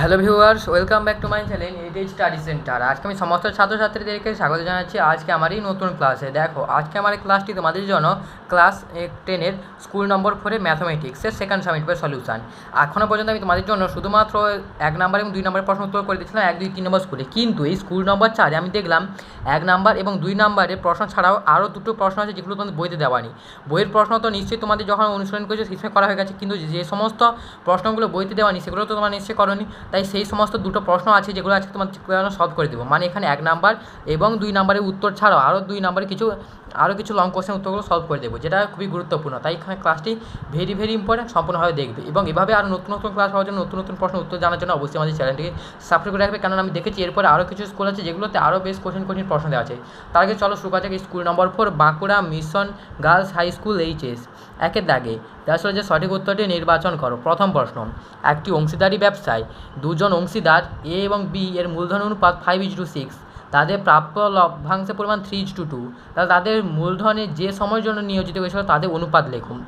Hello viewers, welcome back to my channel এটি study centre আজকে আমি সমস্ত ছাত্রছাত্রীদেরকে স্বাগত জানাচ্ছি। আজকে আমার এই নতুন ক্লাসে দেখো, আজকে আমার এই ক্লাসটি তোমাদের জন্য ক্লাস টেনের স্কুল নম্বর ফোরে ম্যাথমেটিক্সের সেকেন্ড সামিটের সলিউশন এখনও পর্যন্ত আমি তোমাদের জন্য শুধুমাত্র এক নাম্বার এবং দুই নম্বরের প্রশ্ন উত্তর করে দিচ্ছিলাম এক, দুই, তিন নম্বর স্কুলে কিন্তু এই স্কুল নম্বর চারে আমি দেখলাম এক নাম্বার এবং দুই নম্বরের প্রশ্ন ছাড়াও আরও দুটো প্রশ্ন আছে যেগুলো তোমাদের বইতে দেওয়া নেই বইয়ের প্রশ্ন তো নিশ্চয়ই তোমাদের যখন অনুসরণ করেছ, সেই করা হয়ে গেছে। কিন্তু যে সমস্ত প্রশ্নগুলো বইতে দেওয়া নেই সেগুলো তো তোমরা নিশ্চয়ই করনি। তাই সেই সমস্ত দুটো প্রশ্ন আছে যেগুলো আজকে তোমার সলভ করে দেবো। মানে এখানে এক নাম্বার এবং দুই নাম্বারের উত্তর ছাড়াও আরও দুই নাম্বারে কিছু আরও কিছু লং কোশ্চেন উত্তরগুলো সলভ করে দেবো যেটা খুবই গুরুত্বপূর্ণ। তাই এখানে ক্লাসটি ভেরি ভেরি ইম্পর্টেন্ট সম্পূর্ণভাবে দেখবে এবং এভাবে আরও নতুন নতুন ক্লাস হওয়ার জন্য নতুন নতুন প্রশ্ন উত্তর জানার জন্য অবশ্যই আমাদের চ্যানেলটিকে সাবস্ক্রাইব করে রাখবে। কারণ আমি দেখেছি এরপরে আরও কিছু স্কুল আছে যেগুলোতে আরও বেশ কঠিন কঠিন প্রশ্ন দেওয়া আছে। তার আগে চলো শুরু করা school number four Bankura mission girls high school HS একের দাগে ছিল যে সঠিক উত্তরটি নির্বাচন করো। প্রথম প্রশ্ন, একটি অংশীদারি ব্যবসায় দুজন অংশীদার এ এবং বি এর মূলধন অনুপাত ফাইভ ইজ টু সিক্স তাদের প্রাপ্য লভ্যাংশের পরিমাণ থ্রি ইজ টু টু তাহলে তাদের মূলধনে যে সময়ের জন্য নিয়োজিত হয়েছিল, তাদের অনুপাত লিখুন।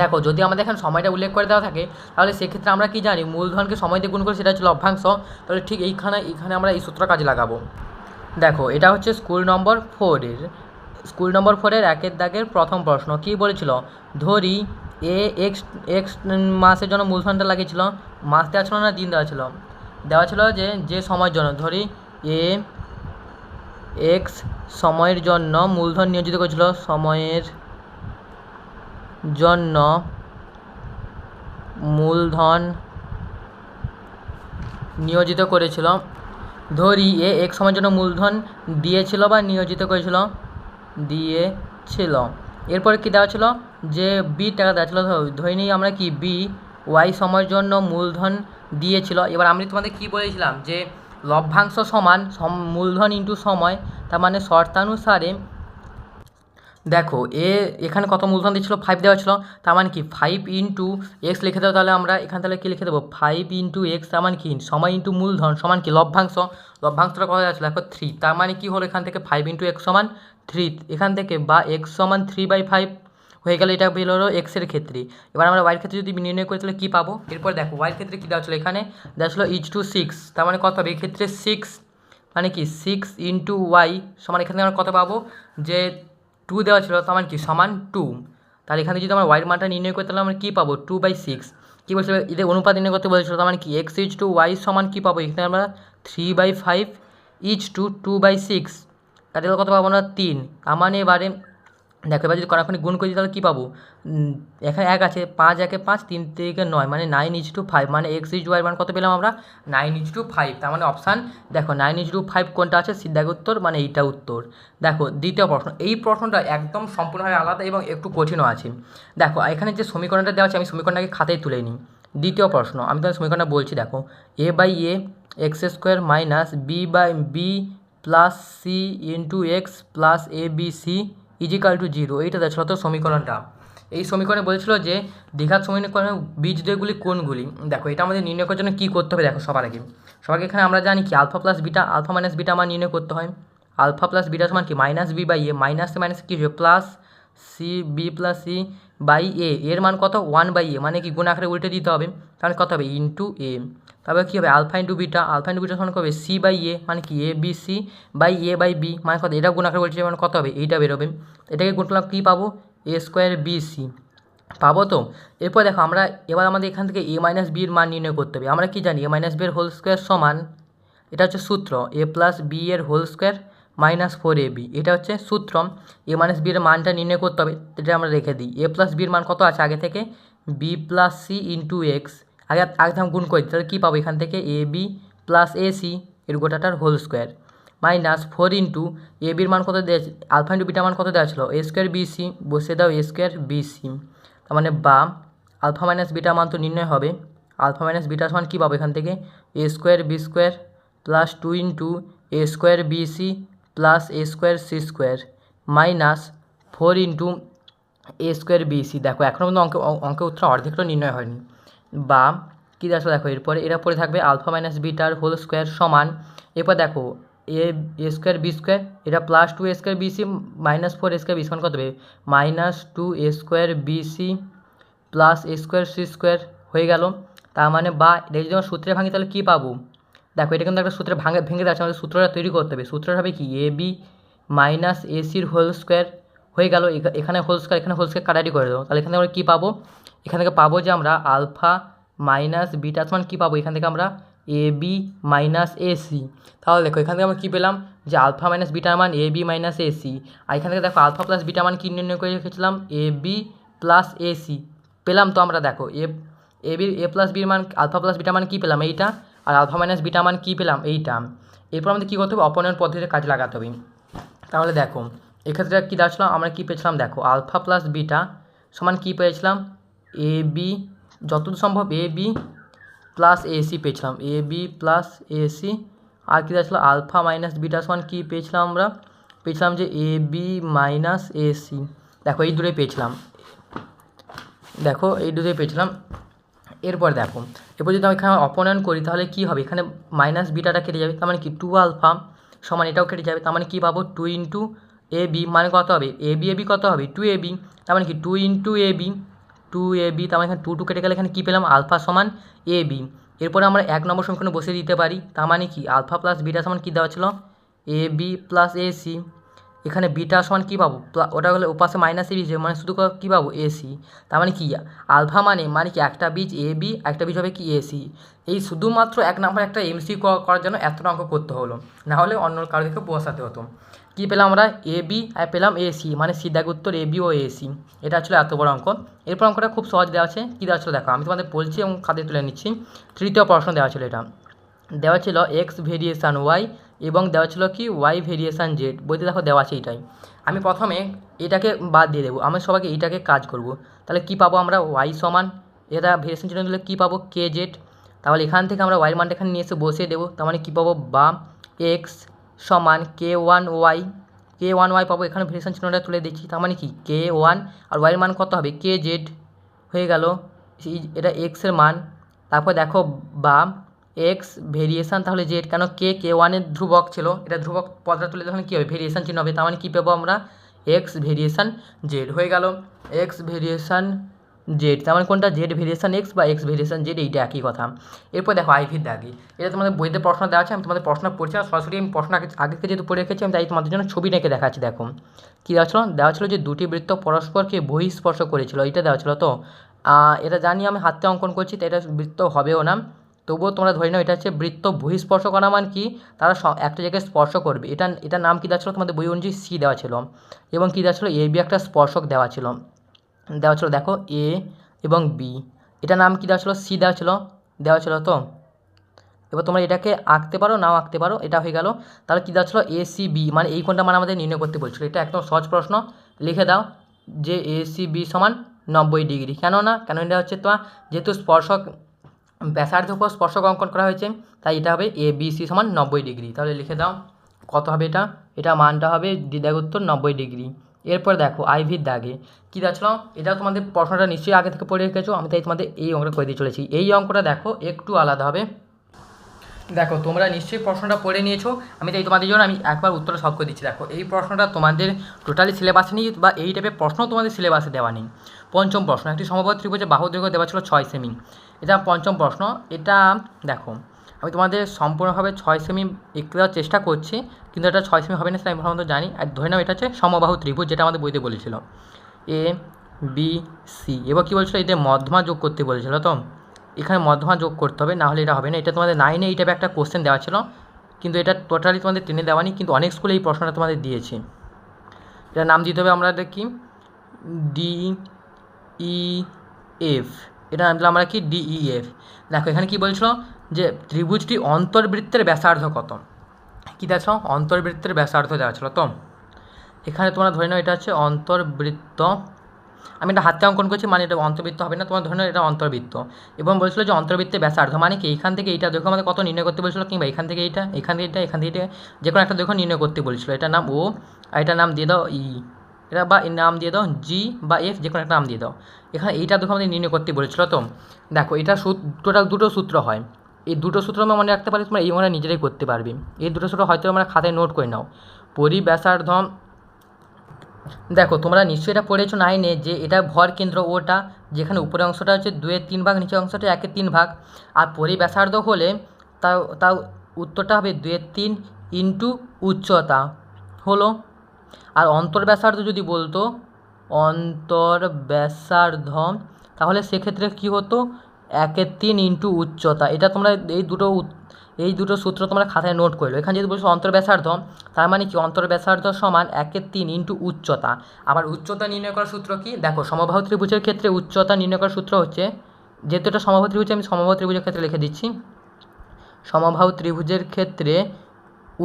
দেখো, যদি আমাদের এখানে সময়টা উল্লেখ করে দেওয়া থাকে, তাহলে সেক্ষেত্রে আমরা কী জানি, মূলধনকে সময় দিয়ে গুণ করে সেটা হচ্ছে লভ্যাংশ। তাহলে ঠিক এইখানে এইখানে আমরা এই সূত্র কাজে লাগাবো। দেখো, এটা হচ্ছে স্কুল নম্বর ফোরের স্কুল নম্বর ফোরের একের দাগের প্রথম প্রশ্ন। কী বলেছিল? ধরি, এ এক্স এক্স মাসের জন্য মূলধনটা লাগিয়েছিল, মাস দেওয়া ছিল না, দিন দেওয়া ছিল। দেওয়া ছিল যে যে সময়ের জন্য। ধরি, এ এক্স সময়ের জন্য মূলধন নিয়োজিত করেছিল। সময়ের জন্য মূলধন নিয়োজিত করেছিল। ধরি এ এক সময়ের জন্য মূলধন দিয়েছিল বা নিয়োজিত করেছিল। দিয়েছিল। এরপরে কী দেওয়া ছিল? যে বি টাকা দেওয়া ছিল। ধরে নিই আমরা কি বি ওয়াই সময়ের জন্য মূলধন দিয়েছিল। এবার আমি তোমাদের কী বলেছিলাম? যে লভ্যাংশ সমান মূলধন ইন্টু সময়, তার মানে শর্তানুসারে, দেখো, এ, এখানে কত মূলধন দিচ্ছিল ফাইভ দেওয়া ছিল। তার মানে কি? ফাইভ ইন্টু এক্স লিখে দেবো তাহলে আমরা এখান থেকে কী লিখে দেবো? ফাইভ ইন্টু এক্স তার মানে কি? সময় ইন্টু মূলধন সমান কি? লভ্যাংশ। লভ্যাংশটা কত যাচ্ছিল দেখো থ্রি তার মানে কি হলো এখান থেকে? ফাইভ ইন্টু এক্স সমান থ্রি এখান থেকে বা এক্স সমান থ্রি বাই ফাইভ হয়ে গেলে এটা বের হলো এক্সের ক্ষেত্রে। এবার আমরা ওয়াইয়ের ক্ষেত্রে যদি নির্ণয় করি, তাহলে কী পাবো? এরপর দেখো ওয়াইয়ের ক্ষেত্রে কী দেওয়া ছিল এখানে? দেওয়া ছিল ইচ টু সিক্স তার মানে কত হবে এক্ষেত্রে সিক্স মানে কি? সিক্স ইন্টু ওয়াই সমান এখানে আমরা কত পাবো? যে টু দেওয়া ছিল, তার মানে কি? সমান টু তাহলে এখানে যদি আমরা ওয়াইয়ের মানটা নির্ণয় করি, তাহলে আমরা কী পাবো? টু বাই সিক্স কী বলছিল? এদের অনুপাত নির্ণয় করতে বলেছিল, তার মানে কি? এক্স ইচ টু ওয়াই সমান কী পাবো? এখানে আমরা three by five each two two by six তাহলে কত পাবো আমরা? তিন। তার মানে এবারে দেখো, এবার যদি কড়াখানি গুণ করি, তাহলে কী পাবো? এখানে এক আছে, পাঁচ একে পাঁচ, তিন থেকে নয় মানে নাইন ইচ টু ফাইভ মানে এক্স ইচ ওয়াই মান কত পেলাম আমরা? নাইন ইচ টু ফাইভ তার মানে অপশান দেখো নাইন ইচ টু ফাইভ কোনটা আছে? সিদ্ধাগ উত্তর মানে এইটা উত্তর। দেখো, দ্বিতীয় প্রশ্ন, এই প্রশ্নটা একদম সম্পূর্ণভাবে আলাদা এবং একটু কঠিনও আছে। দেখো, এখানে যে সমীকরণটা দেওয়া আছে, আমি সমীকরণটাকে খাতায় তুলে নিই। দ্বিতীয় প্রশ্ন, আমি তোমার সমীকরণটা বলছি, দেখো a by a x square minus b by b plus c into x plus a b c equal to zero এইটা তো সমীকরণটা। এই সমীকরণে বলেছিল যে দীঘার সমীকরণের বীজদ্বয়গুলি কোনগুলি? দেখো, এটা আমাদের নির্ণয় করার জন্য কী করতে হবে, দেখো, সবার আগে। সবার এখানে আমরা জানি কি alpha plus beta alpha minus beta আমার নির্ণয় করতে হয়। আলফা প্লাস বিটা সমান কি minus b by a minus minus কী হবে? Plus c b plus c by a এর মান কত? ওয়ান বাই এ মানে কি, গুণ আকারে উল্টে দিতে হবে। তাহলে কত হবে? ইন্টু এ তারপরে কী হবে? Alpha into beta alpha into beta সমান হবে সি বাই এ মানে কি? A, b, c by a by b মানে কত? এটা গুণ আকারে উল্টে মানে কত হবে? এইটা বেরোবে। এটাকে গুণ করলাম কী পাবো? A square b c. পাবো তো? এরপর দেখো, আমরা এবার আমাদের এখান থেকে এ মাইনাস বির মান নির্ণয় করতে হবে। আমরা কি জানি? এ মাইনাস বি এর হোল স্কোয়ার সমান, এটা হচ্ছে সূত্র। এ প্লাস বি এর whole square minus four a b. এটা হচ্ছে সূত্র। এ মাইনাস বির মানটা নির্ণয় করতে হবে, এটা আমরা রেখে দিই। এ প্লাস বির মান কত আছে আগে থেকে? B plus c into x. আগে আগে আমি গুণ করি তাহলে কী পাবো? এখান থেকে a b plus a c এর গোটাটার whole square minus four into a বির মান কত দেওয়া আলফা ইন্টু বিটা মান কত দেওয়া ছিল? এ স্কোয়ার বি সি বসে দাও এ স্কোয়ার বি সি তার মানে বা আলফা মাইনাস বিটা মান তো নির্ণয় হবে। আলফা মাইনাস বিটা সমান কী পাবো এখান থেকে? A square b square plus two into a square b c plus a square c square minus four into a square b c দেখো এখনও পর্যন্ত অঙ্ক অঙ্কের উত্তর অর্ধেকটা নির্ণয় হয়নি। বা কী দেখো দেখো, এরপরে, এরা পরে থাকবে আলফা মাইনাস বিটার হোল স্কোয়ার সমান, এরপর দেখো, a a square, b square এটা plus two a square b c minus four a square b সমান কত হবে minus two a square b c plus a square c square হয়ে গেল। তার মানে বা এটা যদি আমরা সূত্রে ভাঙি, তাহলে কী পাবো? দেখো, এটা কিন্তু একটা সূত্রে ভাঙে, ভেঙে আছে আমাদের সূত্রটা তৈরি করতে হবে। সূত্রটা হবে কি? এ বি মাইনাস এসির হোল স্কোয়ার হয়ে গেল, এখা- এখানে হোল স্কোয়ার এখানে হোল স্কোয়ার কাটাটি করে দেবো তাহলে এখানে আমরা কী পাবো? এখান থেকে পাবো যে আমরা আলফা মাইনাস বিটা সমান কী পাবো? এখান থেকে আমরা a b minus a c. তাহলে দেখো, এখান থেকে আমরা কী পেলাম? যে আলফা মাইনাস বিটার মান a b minus a c. আর এখান থেকে দেখো, আলফা প্লাস বিটা মান কী নির্ণয় করে রেখেছিলাম? A b plus a c. পেলাম তো আমরা, দেখো, a A B, A plus বির মান, আলফা প্লাস বিটা মান কী পেলাম? এইটা। আর আলফা মাইনাস বিটা মান কী পেলাম? এইটা। এরপর আমাদের কী করতে হবে? অপনয়ন পদ্ধতিতে কাজে লাগাতে হবে। তাহলে দেখো, এক্ষেত্রে কী দাঁড়াচ্ছিলাম আমরা কী পেয়েছিলাম? দেখো, আলফা প্লাস বিটা সমান কী পেয়েছিলাম? এ বি যতদূর সম্ভব এ বি প্লাস এসি পেয়েছিলাম। এ বি প্লাস এসি আর কী ছিল আলফা মাইনাস বিটা সমান কী পেয়েছিলাম আমরা? পেয়েছিলাম যে এ বি মাইনাস এসি দেখো, এই দূরে পেয়েছিলাম। দেখো, এই দুটোই পেয়েছিলাম। এরপর দেখো, এরপর যদি আমি এখানে অপনয়ন করি, তাহলে কী হবে? এখানে মাইনাস বিটাটা কেটে যাবে, তার মানে কি? টু আলফা সমান এটাও কেটে যাবে, তার মানে কী পাবো? টু ইন্টু এ বি মানে কত হবে? এ বি এ বি কত হবে? টু এ বি তার মানে কি? Two into A B two A B, তার মানে এখানে টু টু কেটে গেলে এখানে কী পেলাম? আলফা সমান এ বি। এরপরে আমরা এক নম্বর সমীকরণে বসিয়ে দিতে পারি, তার মানে কি? আলফা প্লাস বিটা সমান কী দেওয়া ছিল? A B plus A C. এখানে বিটা সমান কী পাবো? ওটা হলে ওপাশে মাইনাস এ বি মানে শুধু ক- পাবো? এসি তার মানে কি? আলফা মানে মানে কি একটা বীজ এ বি, একটা বীজ হবে কি এসি এই শুধুমাত্র এক নাম্বার একটা এমসি করার জন্য এতটা অঙ্ক করতে হলো। না হলে অন্য কারও দিকে বসাতে হতো। কী পেলাম আমরা? এ বি আর পেলাম এসি মানে সিদ্ধাগ উত্তর এ বি ও এসি এটা ছিল এত বড় অঙ্ক। এরপর অঙ্কটা খুব সহজ দেওয়া আছে। কী দেওয়া ছিল? দেখো, আমি তোমাদের বলছি এবং খাতে তুলে নিচ্ছি। তৃতীয় প্রশ্ন দেওয়া ছিল এটা। দেওয়া ছিল এক্স ভেরিয়েশান ওয়াই এবং দেওয়া ছিল কি? ওয়াই ভেরিয়েশান জেড বইতে দেখো দেওয়া আছে এটাই আমি প্রথমে এটাকে বাদ দিয়ে দেবো। আমি সবাইকে এইটাকে কাজ করব। তাহলে কি পাবো আমরা? ওয়াই সমান। এটা ভেরিয়েশন চিহ্ন দিলে কী পাবো? কে জেড তাহলে এখান থেকে আমরা ওয়াই মানটা এখানে নিয়ে এসে বসিয়ে দেবো। তার মানে কী পাবো? বা এক্স সমান K one Y, K one Y পাবো এখানে ভেরিয়েশন চিহ্নটা তুলে দিচ্ছি তার মানে কি? কে ওয়ান আর ওয়াইয়ের মান কত হবে? কে জেড হয়ে গেল এটা এক্সের মান। তারপর দেখো বা এক্স ভেরিয়েশান তাহলে জেড, কেন কে কে ওয়ানের ধ্রুবক ছিল, এটা ধ্রুবক পদটা তুলে তখন কী হবে? ভেরিয়েশান চিহ্ন হবে, তার মানে কী পাবো আমরা? এক্স ভেরিয়েশান জেড হয়ে গেল এক্স ভেরিয়েশান জেড তার মানে কোনটা? জেড ভেরিয়েশান এক্স বা এক্স ভেরিয়েশান জেড এইটা একই কথা। এরপর দেখো আইভির দাগি এটা তোমাদের বইতে প্রশ্ন দেওয়া আছে, আমি তোমাদের প্রশ্ন পড়ছি আর সরাসরি আমি প্রশ্ন আগে থেকে যেহেতু পড়ে রেখেছি, আমি তাই তোমাদের জন্য ছবি রেখে দেখাচ্ছি, দেখো। কী দেওয়া ছিল? দেওয়া ছিল যে দুটি বৃত্ত পরস্পরকে বহিঃস্পর্শ করেছিল এটা দেওয়া ছিল। তো এটা জানি আমি হাতে অঙ্কন করছি, তো এটা বৃত্ত হবেও না। তবুও তোমরা ধরে নাও, এটা হচ্ছে বৃত্ত বহিঃস্পর্শ করা মানে কি? তারা একটা জায়গায় স্পর্শ করবে। এটা এটার নাম কী দেওয়া ছিল? তোমাদের বই অনুযায়ী সি দেওয়া ছিল। এবং কী দেওয়া ছিল? এ বি একটা স্পর্শক দেওয়া ছিল। দেওয়া ছিল দেখো এ এবং বি এটার নাম কী দেওয়া ছিল? সি দেওয়া ছিল। দেওয়া ছিল তো? এবার তোমরা এটাকে আঁকতে পারো, নাও আঁকতে পারো, এটা হয়ে গেল। তাহলে কী দেওয়া ছিল? এ সি বি মানে এই কোনটা মানে আমাদের নির্ণয় করতে বলছিল। এটা একদম সহজ প্রশ্ন। লিখে দাও যে এ সি বি সমান নব্বই ডিগ্রি। কেন না? কেন এটা হচ্ছে তোমার? যেহেতু স্পর্শক ব্যাসার্ধের উপর স্পর্শক অঙ্কন করা হয়েছে, তাই এটা হবে এ বি সি সমান নব্বই ডিগ্রি। তাহলে লিখে দাও কত হবে এটা? এটা মানটা হবে দ্বিধাগ উত্তর নব্বই ডিগ্রি। এরপর দেখো, আইভির দাগে। কী দেখছিল এটা তোমাদের প্রশ্নটা নিশ্চয়ই আগে থেকে পড়ে রেখেছো, আমি তাই তোমাদের এই অঙ্কটা করে দিয়ে চলেছি। এই অঙ্কটা দেখো, একটু আলাদা হবে। দেখো, তোমরা নিশ্চয়ই প্রশ্নটা পড়ে নিয়েছো, আমি তাই তোমাদের জন্য আমি একবার উত্তরটা সব করে দিচ্ছি। দেখো, এই প্রশ্নটা তোমাদের টোটালি সিলেবাসে নেই বা এই টাইপের প্রশ্ন তোমাদের সিলেবাসে দেওয়া নেই। পঞ্চম প্রশ্ন, একটি সমবাদ ত্রিভুজে দেওয়া ছিল ছয় সেমি। এটা পঞ্চম প্রশ্ন, এটা দেখো আমি তোমাদের সম্পূর্ণভাবে ছয় সেমি একটু দেওয়ার চেষ্টা করছি, কিন্তু এটা ছয় সেমি হবে না সেটা আমি জানি। আর ধরে নাও এটা হচ্ছে সমবাহু ত্রিভুজ যেটা আমাদের বইতে বলেছিল। এ বি সি এবার কী বলছিল? এদের মধ্যমা যোগ করতে বলেছিল তো? এখানে মধ্যমা যোগ করতে হবে, না হলে এটা হবে না। এটা তোমাদের নাইনে এই টাইপের একটা কোশ্চেন দেওয়া ছিল, কিন্তু এটা টোটালি তোমাদের টেনে দেওয়া কিন্তু অনেক স্কুলে এই প্রশ্নটা তোমাদের দিয়েছে। এটার নাম দিতে হবে আমরা কি? ডি ই এফ এটা নাম দিলাম আমরা কি? ডিই এফ দেখো, এখানে কি বলছিল? যে ত্রিভুজটি অন্তর্বৃত্তের ব্যাসার্ধ কত? কী দেখছ অন্তর্বৃত্তের ব্যাসার্ধ দেওয়া ছিল, তো? এখানে তোমরা ধরে নাও এটা হচ্ছে অন্তর্বৃত্ত। আমি এটা হাতে অঙ্কন করছি মানে এটা অন্তর্বৃত্ত হবে না, তোমার ধরে নাও এটা অন্তর্বৃত্ত। এবং বলছিল যে অন্তর্বৃত্তের ব্যাসার্ধ মানে কি? এখান থেকে এইটা দেখো, আমাদের কত নির্ণয় করতে বলছিল, কিংবা এখান থেকে এইটা, এখান থেকে এটা এখান থেকে এটা যে কোনো একটা দেখো নির্ণয় করতে বলছিল। এটা নাম ও, আর এটার নাম দিয়ে দাও ই। এটা বা এর নাম দিয়ে দাও জি বা এফ, যে কোনো একটা নাম দিয়ে দাও। এখানে এইটা দেখো আমাদের নির্ণয় করতে বলেছিল, তো? দেখো, এটা টোটাল দুটো সূত্র হয়। এই দুটো সূত্র আমরা মনে রাখতে পারি তোমরা এই মনে নিজেরাই করতে পারবে। এই দুটো সূত্র হয়তো আমরা খাতায় নোট করে নাও। পরিব্যাসার্ধ দেখো, তোমরা নিশ্চয়ই এটা পড়েছো নাইনে যে এটা ভর কেন্দ্র ওটা, যেখানে উপরের অংশটা হচ্ছে দুয়ের তিন ভাগ, নিচের অংশটা একের তিন ভাগ। আর পরিব্যাসার্ধ হলে তাও তাও উত্তরটা হবে দুয়ের তিন ইন্টু উচ্চতা। হলো, আর অন্তর ব্যাসার্ধ যদি বলতো, অন্তর ব্যাসার্ধ, তাহলে সেক্ষেত্রে কী হতো? একের তিন ইন্টু উচ্চতা। এটা তোমরা এই দুটো এই দুটো সূত্র তোমরা খাতায় নোট করল এখানে যদি বলছো অন্তর ব্যাসার্ধ, তার মানে কি? অন্তর ব্যাসার্ধ সমান একের তিন ইন্টু উচ্চতা। আবার উচ্চতা নির্ণয় করার সূত্র কি? দেখো, সমবাহু ত্রিভুজের ক্ষেত্রে উচ্চতা নির্ণয় করার সূত্র হচ্ছে, যেহেতু এটা সমবাহু ত্রিভুজ, আমি সমবাহু ত্রিভুজের ক্ষেত্রে লিখে দিচ্ছি। সমবাহু ত্রিভুজের ক্ষেত্রে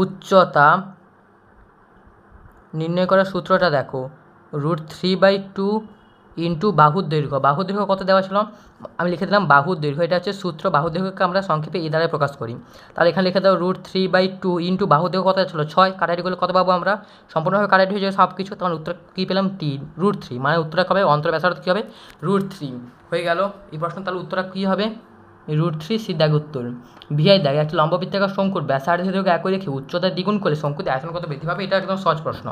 উচ্চতা নির্ণয় করার সূত্রটা দেখো, root three by two into বাহুর দৈর্ঘ্য। বাহুর দৈর্ঘ্য কত দেওয়া ছিল? আমি লিখে দিলাম বাহুর দৈর্ঘ্য। এটা হচ্ছে সূত্র। বাহুর দৈর্ঘ্যকে আমরা সংক্ষেপে এ দ্বারাই প্রকাশ করি। তাহলে এখানে লিখে দাও root three by two into বাহুর দৈর্ঘ্য কত ছিল? ছয়। কাটারি করলে কত পাবো আমরা? সম্পূর্ণভাবে কাটারি হয়ে যাবে সব কিছু তখন উত্তর কী পেলাম? তিন রুট থ্রি মানে উত্তরটা কবে অন্তর ব্যাসার্ধ কী হবে? রুট থ্রি হয়ে গেল। এই প্রশ্ন তাহলে উত্তরটা কী হবে? রুট থ্রি সি দাগ উত্তর ভিআই দাগ একটি লম্ব বৃত্তাকার শঙ্কুর ব্যাসার্ধ একই রেখে উচ্চতা দ্বিগুণ করলে শঙ্কুতে আয়তন কত বৃদ্ধি পাবে? এটা একদম সহজ প্রশ্ন।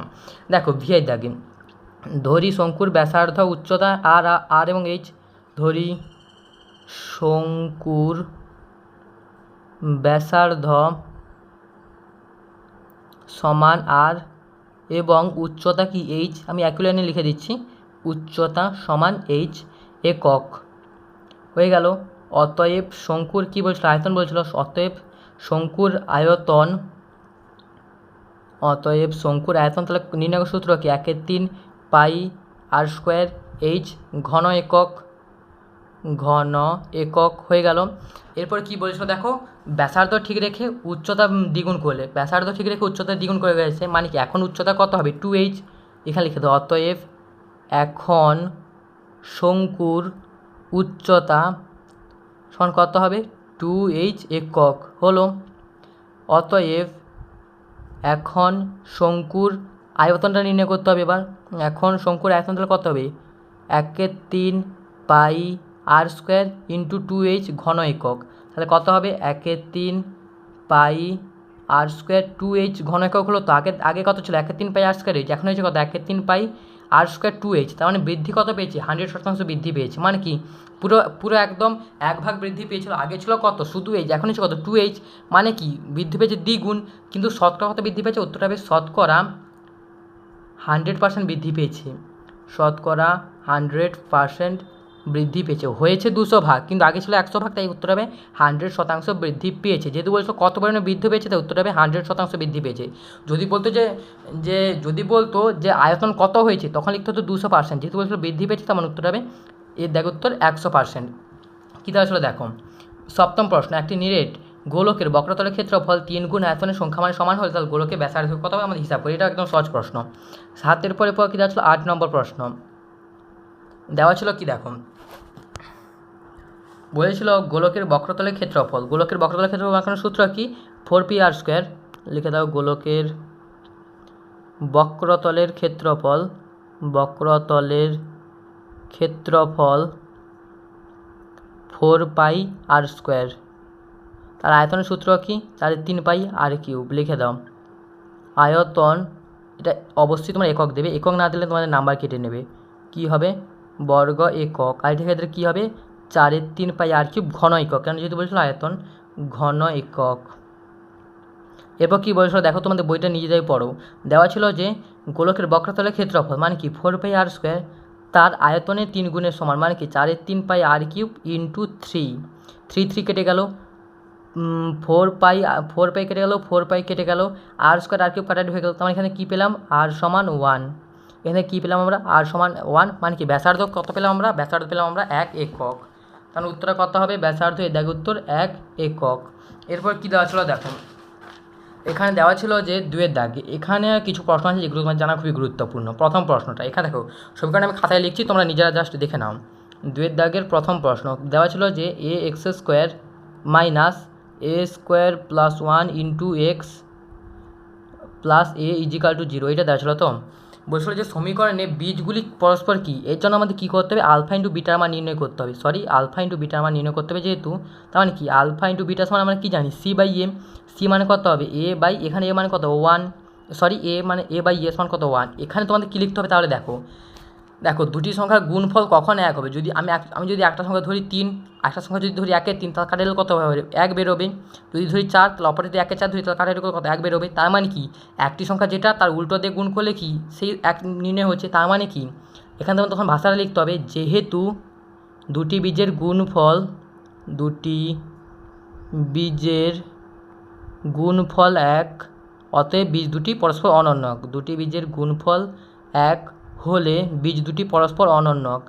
দেখো ভিআই দাগে ধরি শঙ্কুর ব্যাসার্ধ, উচ্চতা আর আর এবং এইচ ধরি শঙ্কুর ব্যাসার্ধ সমান আর এবং উচ্চতা কি এইচ আমি একই লাইনে লিখে দিচ্ছি। উচ্চতা সমান এইচ একক। হয়ে গেল। অতএব শঙ্কুর কী বলছিল? আয়তন বলছিল। অতএব শঙ্কুর আয়তন, অতএব শঙ্কুর আয়তন তাহলে নির্ণয় সূত্র কি? একের তিন পাই আর স্কোয়ার এইচ ঘন একক ঘন একক হয়ে গেল। এরপর কি বলেছিল দেখো? ব্যাসার্ধ ঠিক রেখে উচ্চতা দ্বিগুণ করলে। ব্যাসার্ধ ঠিক রেখে উচ্চতা দ্বিগুণ করে গেছে মানে কি? এখন উচ্চতা কত হবে? টু এইচ এখানে লিখে দাও। অতএব এখন শঙ্কুর উচ্চতা সমান কত হবে? টু এইচ একক হলো। অতএব এখন শঙ্কুর আয়তনটা নির্ণয় করতে হবে এবার। এখন শঙ্কুর আয়তন তাহলে কত হবে? একের তিন pi R square into two H ঘন একক। তাহলে কত হবে? একের তিন pi R square two H ঘন একক হলো তো। আগে আগে কত ছিল? একের তিন পাই আর স্কোয়ার এইচ। এখন হয়েছে কত? একের তিন pi R square two H. তার মানে বৃদ্ধি কত পেয়েছি? হান্ড্রেড শতাংশ বৃদ্ধি পেয়েছে। মানে কি? পুরো পুরো একদম এক ভাগ বৃদ্ধি পেয়েছিল। আগে ছিল কত? শুধু এইচ। এখন হচ্ছে কত? Two H. মানে কি? বৃদ্ধি পেয়েছে দ্বিগুণ। কিন্তু শতকরা কত বৃদ্ধি পেয়েছে? উত্তরটা হবে শতকরা হান্ড্রেড পার্সেন্ট বৃদ্ধি পেয়েছে। শতকরা হান্ড্রেড পার্সেন্ট বৃদ্ধি পেয়েছে। হয়েছে দুশো ভাগ, কিন্তু আগে ছিল একশো ভাগ, তাই উত্তর হবে হান্ড্রেড শতাংশ বৃদ্ধি পেয়েছে। যেহেতু বলছো কত পরিমাণে বৃদ্ধি পেয়েছে, তাই উত্তর হবে হান্ড্রেড শতাংশ বৃদ্ধি পেয়েছে। যদি বলতো যে যে, যদি বলতো যে আয়তন কত হয়েছে, তখন লিখতে হতো দুশো পার্সেন্ট। যেহেতু বলছিল বৃদ্ধি পেয়েছে তেমন উত্তর হবে এর দেখ উত্তর একশো পার্সেন্ট। কী ছিল দেখো, সপ্তম প্রশ্ন, একটি নিরেট গোলকের বক্রতলের ক্ষেত্রফল তিন গুণ আয়তনের সংখ্যা মানে সমান হলে তাহলে গোলকের ব্যাসার্ধ কত হবে? আমাদের হিসাব করি। এটা একদম সহজ প্রশ্ন। সাতের পরে পর কী দেওয়া ছিল আট নম্বর প্রশ্ন। দেওয়া ছিল কি দেখো? বলেছিল গোলকের বক্রতলের ক্ষেত্রফল গোলকের বক্রতলের ক্ষেত্রফল বাঁকানোর সূত্র কি? Four pi R square. লিখে দাও গোলকের বক্রতলের ক্ষেত্রফল বক্রতলের ক্ষেত্রফল ফোর পাই আর স্কোয়ার। তার আয়তনের সূত্র কি? চারের তিন পাই আর কিউব, লিখে দাও। আয়তন, এটা অবশ্যই তোমার একক দেবে। একক না দিলে তোমাদের নাম্বার কেটে নেবে। কি হবে? বর্গ একক। আর এটার ক্ষেত্রে কী হবে? চারের তিন পাই আর কিউব ঘন একক। কেন যেহেতু বলেছিল আয়তন? ঘন একক। এরপর কী বলেছিল? দেখো তোমাদের বইটা নিজেরাই পড়ো। দেওয়া ছিল যে গোলকের বক্রতলের ক্ষেত্রফল মানে কি? Four pi R square. তার আয়তনের তিন গুণের সমান মানে কি? চারের তিন pi R cube into three. Three three কেটে গেল। ফোর পাই ফোর পাই কেটে গেল ফোর পাই কেটে গেল আর স্কোয়ার আর কিউব কাটাটি হয়ে গেল, তার মানে এখানে কী পেলাম? আর সমান ওয়ান এখানে কী পেলাম আমরা? আর সমান ওয়ান মানে কি ব্যাসার্ধ কত পেলাম আমরা? ব্যাসার্ধ পেলাম আমরা এক একক। তাহলে উত্তরটা কত হবে? ব্যাসার্ধ এ দেখ উত্তর এক একক। এরপর কী দেওয়া ছিল দেখো। এখানে দেওয়া ছিল যে দুয়ের দাগ। এখানে কিছু প্রশ্ন আছে যেগুলো তোমার জানা খুবই গুরুত্বপূর্ণ। প্রথম প্রশ্নটা, এখানে দেখো সমীকরণ আমি খাতায় লিখছি, তোমরা নিজেরা জাস্ট দেখে নাও। দুয়ের দাগের প্রথম প্রশ্ন, দেওয়া ছিল যে A X square minus A square plus one into X plus A equal to zero এটা দেওয়া ছিল তো। বলছিল যে সমীকরণে বীজগুলি পরস্পর কী? এর জন্য আমাদের কী করতে হবে? আলফা ইন্টু বিটার মান নির্ণয় করতে হবে। সরি আলফা ইন্টু বিটার মান নির্ণয় করতে হবে যেহেতু, তার মানে কি? আলফা ইন্টু বিটার সমান আমরা কী জানি? সি বাই এম সি মানে কত হবে? এ বাই এখানে এ মানে কত? ওয়ান সরি এ মানে এ বাই এ সমান কত? ওয়ান এখানে তোমাদের কী লিখতে হবে তাহলে দেখো। দেখো, দুটি সংখ্যার গুণফল কখন এক হবে? যদি আমি এক আমি যদি একটা সংখ্যা ধরি তিন, একটা সংখ্যা যদি ধরি একের তিন, তাহলে কাটালে কত হবে? এক বেরোবে। যদি ধরি চার, তাহলে অপরে যদি একে চার, ধরি, তাহলে কাটালে কত? এক বেরোবে। তার মানে কি? একটি সংখ্যা যেটা, তার উল্টো দিয়ে গুণ করলে কি? সেই এক নির্ণয় হচ্ছে। তার মানে কি? এখান থেকে তখন ভাষাটা লিখতে হবে। যেহেতু দুটি বীজের গুণফল, দুটি বীজের গুণফল এক, অতএব বীজ দুটি পরস্পর অনন্য। দুটি বীজের গুণফল এক হলে বীজ দুটি পরস্পর অনন্যক।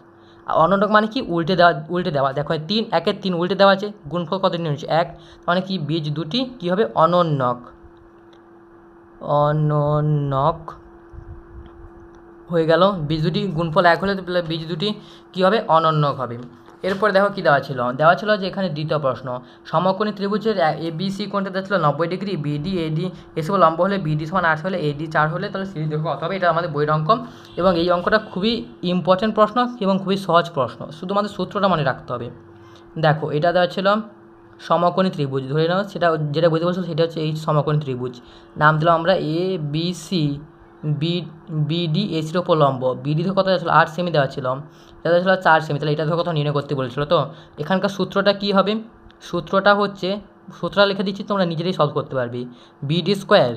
অনন্যক মানে কি? উল্টে দেওয়া উল্টে দেওয়া। দেখো তিন একের তিন উল্টে দেওয়া আছে। গুণফল কত নিয়ে হচ্ছে এক। মানে কি? বীজ দুটি কী হবে? অনন্যক। অনন্যক হয়ে গেল। বীজ দুটি গুণফল এক হলে বীজ দুটি কী হবে? অনন্যক হবে। এরপরে দেখো কী দেওয়া ছিল? দেওয়া ছিল যে এখানে দ্বিতীয় প্রশ্ন, সমকোণী ত্রিভুজের এ বি সি কোণটা দেওয়া ছিল? নব্বই ডিগ্রি বিডি এডি এসব লম্ব হলে বিডি সমান আট হলে এডি চার হলে তাহলে সিডি দেখো কত হবে এটা আমাদের বইয়ের অঙ্ক। এবং এই অঙ্কটা খুবই ইম্পর্টেন্ট প্রশ্ন এবং খুবই সহজ প্রশ্ন, শুধুমাত্র সূত্রটা মনে রাখতে হবে। দেখো, এটা দেওয়া ছিল সমকোণী ত্রিভুজ, ধরে নাও সেটা যেটা বুঝতে পারছ সেটা হচ্ছে এই সমকোণী ত্রিভুজ। নাম দিলাম আমরা A B C B BD এসির ওপর লম্ব। বিডি ধরে কত ছিল আট সেমি দেওয়া ছিল। এটা ছিল চার সেমি তাহলে এটা ধরে কত নির্ণয় করতে বলেছিল তো? এখানকার সূত্রটা কী হবে? সূত্রটা হচ্ছে, সূত্রটা লিখে দিচ্ছি, তোমরা নিজেরাই সলভ করতে পারবে। বিডি স্কোয়ার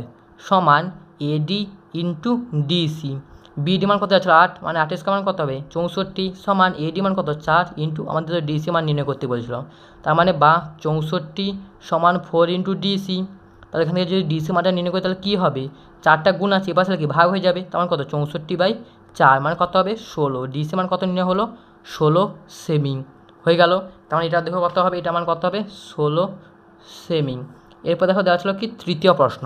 সমান এডি ইন্টু ডিসি বিডি মান কত আছে আট। মানে আটের স্কোয়ার মান কত হবে? চৌষট্টি সমান এডি মান কত? চার ইন্টু আমাদের ডিসি মান নির্ণয় করতে বলেছিল। তার মানে বা চৌষট্টি সমান ফোর ইন্টু ডিসি তাহলে এখান থেকে যদি ডিসি মানটা নির্ণয় করি, তাহলে কী হবে? চারটা গুণ আছে, এবার কি ভাগ হয়ে যাবে? তার মানে কত? চৌষট্টি বাই চার মানে কত হবে? ষোলো। ডিসি মান কত নির্ণয় হলো? ষোলো সেমি। হয়ে গেল। তার মানে এটা দেখো কত হবে? এটা মান কত হবে? ষোলো সেমি। এরপর দেখো দেওয়া ছিল কি? তৃতীয় প্রশ্ন।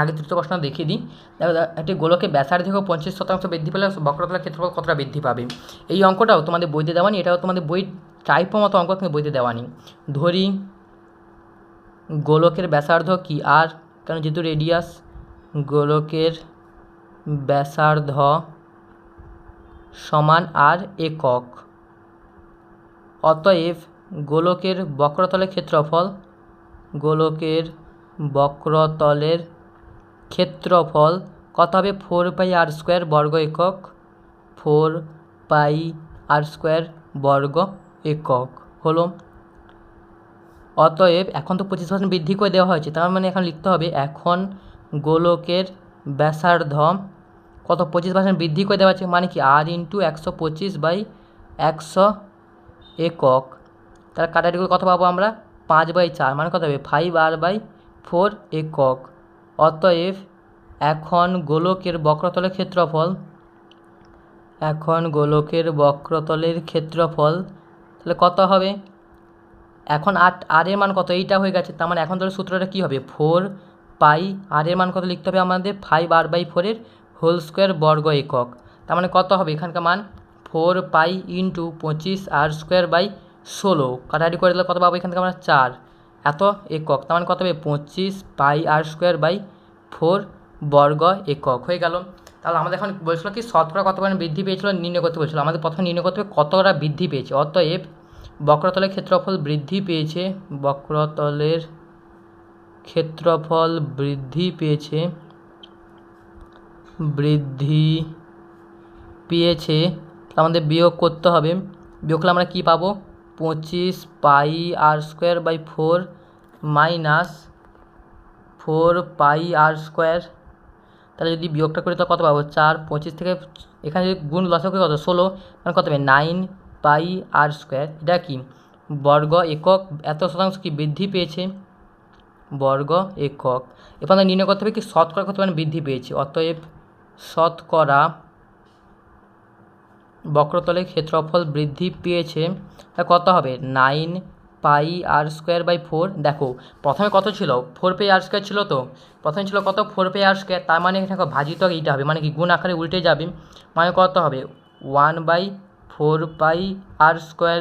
আগে তৃতীয় প্রশ্ন দেখিয়ে দিই। দেখো একটি গোলকে ব্যাসার দেখো পঞ্চাশ শতাংশ বৃদ্ধি পেলে বক্রতলার ক্ষেত্রফল কতটা বৃদ্ধি পাবে? এই অঙ্কটাও তোমাদের বইতে দেওয়া নেই। এটাও তোমাদের বই টাইপের মতো অঙ্ক কিন্তু বইতে দেওয়া নেই। ধরি গোলকের ব্যাসার্ধ কি? আর কারণ যেহেতু রেডিয়াস, গোলকের ব্যাসার্ধ সমান আর একক। অতএব গোলকের বক্রতলের ক্ষেত্রফল, গোলকের বক্রতলের ক্ষেত্রফল কত হবে? ফোর পাই আর স্কোয়ার বর্গ একক ফোর পাই আর স্কোয়ার বর্গ একক। হলো অতএব এখন তো পঁচিশ পার্সেন্ট বৃদ্ধি করে দেওয়া হয়েছে, তার মানে এখন লিখতে হবে এখন গোলকের ব্যাসার্ধ কত? পঁচিশ পার্সেন্ট বৃদ্ধি করে দেওয়া আছে মানে কি? আর ইন্টু একশো পঁচিশ বাই একশো একক। তাহলে কাটাটিগুলো কত পাবো আমরা? পাঁচ বাই চার মানে কত হবে? ফাইভ আর বাই ফোর একক। অতএব এখন গোলকের বক্রতলের ক্ষেত্রফল, এখন গোলকের বক্রতলের ক্ষেত্রফল, তাহলে কত হবে? এখন আট, আর এর মান কত? এইটা হয়ে গেছে। তার মানে এখন তাহলে সূত্রটা কী হবে? ফোর পাই, আর এর মান কত লিখতে হবে আমাদের? ফাইভ আর বাই ফোরের হোল স্কোয়ার বর্গ একক। তার মানে কত হবে এখানকার মান? ফোর পাই ইন্টু পঁচিশ আর স্কোয়ার বাই ষোলো। কাটাকাটি করে দিলে কত পাবো এখান থেকে আমরা চার। এত একক। তার মানে কত হবে? পঁচিশ pi R square by four বর্গ একক। হয়ে গেল। তাহলে আমাদের এখন বলছিল কি? শতকরা কত পরিমাণ বৃদ্ধি পেয়েছিল? নির্ণয় করতে বলছিল। আমাদের প্রথমে নির্ণয় করতে হবে কতটা বৃদ্ধি পেয়েছে। অতএব বক্রতলের ক্ষেত্রফল বৃদ্ধি পেয়েছে, বক্রতলের ক্ষেত্রফল বৃদ্ধি পেয়েছে বৃদ্ধি পেয়েছে। আমাদের বিয়োগ করতে হবে। বিয়োগ করলে আমরা কী পাবো? পঁচিশ pi R square by four minus four pi R square. তাহলে যদি বিয়োগটা করি তো কত পাবো? চার, পঁচিশ থেকে, এখানে যদি গুণ লসক কত? ষোলো মানে কত হবে? Nine pi R square. এটা কি? বর্গ একক এত শতাংশ কি বৃদ্ধি পেয়েছে? বর্গ একক। এরপর আমরা নির্ণয় করতে হবে কি শতকরা কত মানে বৃদ্ধি পেয়েছে? অতএব শতকরা বক্রতলের ক্ষেত্রফল বৃদ্ধি পেয়েছে। তা কত হবে? Nine pi R square by four. দেখো, প্রথমে কত ছিল? ফোর পে আর স্কোয়ার ছিল তো? প্রথমে ছিল কত? Four pi R square. তার মানে এখানে ভাজিত এইটা হবে। মানে কি? গুণ আকারে উল্টে যাবে। মানে কত হবে? One by four pi R square.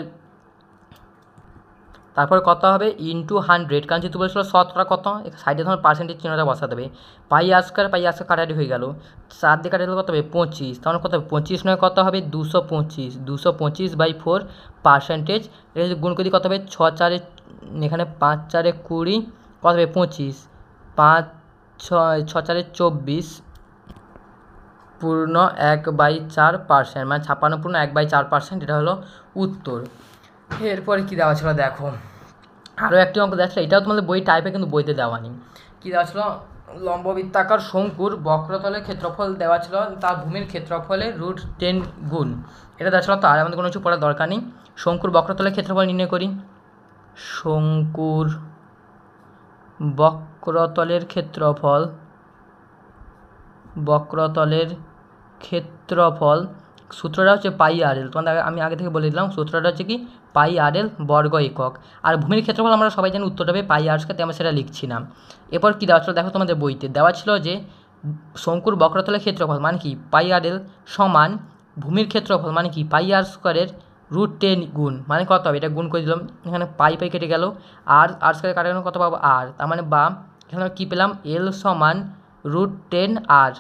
তারপর কত হবে? Into hundred. কারণ যেহেতু বলেছিল শতকরা কত? সাইডে ধরুন পার্সেন্টেজ চিহ্নটা বসাতে হবে। পাই আর স্কোয়ার, পাই আর স্কোয়ার কাটাটি হয়ে গেল। চার দিয়ে কাটাটি কত হবে? পঁচিশ। তাহলে কত হবে? পঁচিশ নয় কত হবে? দুশো পঁচিশ। দুশো পঁচিশ বাই ফোর পার্সেন্টেজ এটা গুণ করি কত হবে? ছ চারে, এখানে পাঁচ চারে কুড়ি, কত হবে? পঁচিশ। পাঁচ, ছয়, ছ চারে চব্বিশ। পূর্ণ এক বাই চার পার্সেন্ট মানে ছাপ্পান্ন পূর্ণ এক বাই চার পার্সেন্ট এটা হলো উত্তর। এরপরে কী দেওয়া ছিল দেখো আরও একটি অঙ্ক দেওয়া ছিল, এটাও তোমাদের বই টাইপে কিন্তু বইতে দেওয়া নেই। কী দেওয়া ছিল? লম্ববৃত্তাকার শঙ্কুর বক্রতলের ক্ষেত্রফল দেওয়া ছিল, তার ভূমির ক্ষেত্রফলের রুট টেন গুণ। এটা দেওয়া ছিল তো, আর আমাদের কোনো কিছু পড়ার দরকার নেই। শঙ্কুর বক্রতলের ক্ষেত্রফল নির্ণয় করি। শঙ্কুর বক্রতলের ক্ষেত্রফল বক্রতলের ক্ষেত্রফল। সূত্রটা হচ্ছে পাই আর এল। তোমাদের আমি আগে থেকে বলে দিলাম, সূত্রটা হচ্ছে কি? পাই আর এল বর্গ একক। আর ভূমির ক্ষেত্রফল আমরা সবাই জানি উত্তরটা হবে পাই আর আমরা সেটা লিখছি না। এরপর কী দেওয়া ছিল? দেখো তোমাদের বইতে। দেওয়া ছিল যে শঙ্কুর বক্রতলের ক্ষেত্রফল মানে কি? পাই আর এল সমান ভূমির ক্ষেত্রফল মানে কি? পাই আর স্কোয়ারের রুট টেন গুণ। মানে কত হবে? এটা গুণ করে দিলাম। এখানে পাই পাই কেটে গেল। আর আর স্কোয়ার কাটার জন্য কত পাবো? আর। তার মানে বা এখানে কী পেলাম? এল সমান রুট টেন আর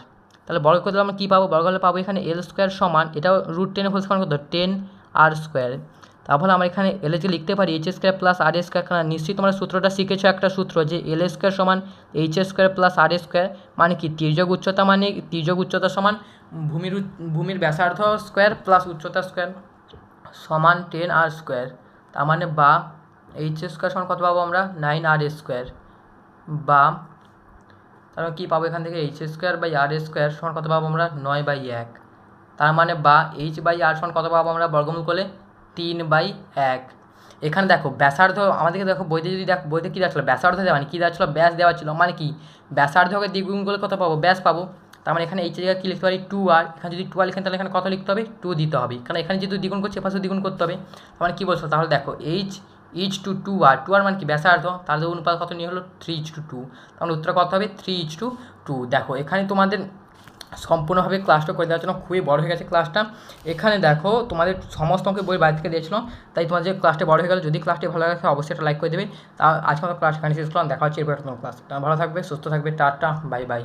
তাহলে বর্গ করলে আমরা কী পাবো? বর্গ হলে পাবো এখানে এল স্কোয়ার সমান, এটাও রুট টেনের হোল সমান কত টেন আর স্কোয়ার তারপরে আমরা এখানে এল যে লিখতে পারি H square plus R square কারণ নিশ্চয়ই তোমরা সূত্রটা শিখেছো একটা সূত্র যে এল স্কোয়ার সমান H square plus R square মানে কি? তির্যক উচ্চতা মানে তির্যক উচ্চতা সমান ভূমির ভূমির ব্যাসার্ধ স্কোয়ার প্লাস উচ্চতা স্কোয়ার সমান টেন আর স্কোয়ার তার মানে বা এইচ স্কোয়ার সমান কত পাবো আমরা? নাইন আর স্কোয়ার বা তাহলে কী পাবো এখান থেকে? H square by R square সমান কত পাবো আমরা? নয় বাই এক। তার মানে বা এইচ বাই আর সমান কত পাবো আমরা বর্গমূল করলে? তিন বাই এক। এখানে দেখো, ব্যাসার্ধ, আমাদেরকে দেখো বইতে যদি দেখ, বইতে কী দেওয়া ব্যাসার্ধ দেওয়া মানে কী দেওয়া ছিল ব্যাস দেওয়া ছিল। মানে কি? ব্যাসার্ধকে দ্বিগুণ করলে কত পাবো? ব্যাস পাবো। তার মানে এখানে এইচ জায়গায় কী লিখতে পারি? টু আর এখানে যদি টু আর লিখেন, তাহলে এখানে কত লিখতে হবে? টু দিতে হবে। কারণ এখানে যেহেতু দ্বিগুণ করছে, এপাশে দ্বিগুণ করতে হবে। তার মানে কী বলছো? তাহলে দেখো H is to two R two R মানে কি ব্যাসার্ধ? তার অনুপাত কত নিয়ে হলো? Three is to two. তখন উত্তর কত হবে? Three is to two. দেখো, এখানে তোমাদের সম্পূর্ণভাবে ক্লাসটা করে দেওয়ার জন্য খুবই বড় হয়ে গেছে ক্লাসটা এখানে দেখো, তোমাদের সমস্ত অঙ্কের বই বাড়ি থেকে দিয়েছিলো তাই তোমার যে ক্লাসটা বড় হয়ে গেল, যদি ক্লাসটি ভালো লাগে, অবশ্যই একটা লাইক করে দেবে। তা আজকে আমরা ক্লাস এখানে শেষ করলাম। দেখা হচ্ছে এরপর একটা ক্লাস ভালো থাকবে, সুস্থ থাকবে, টাটা বাই বাই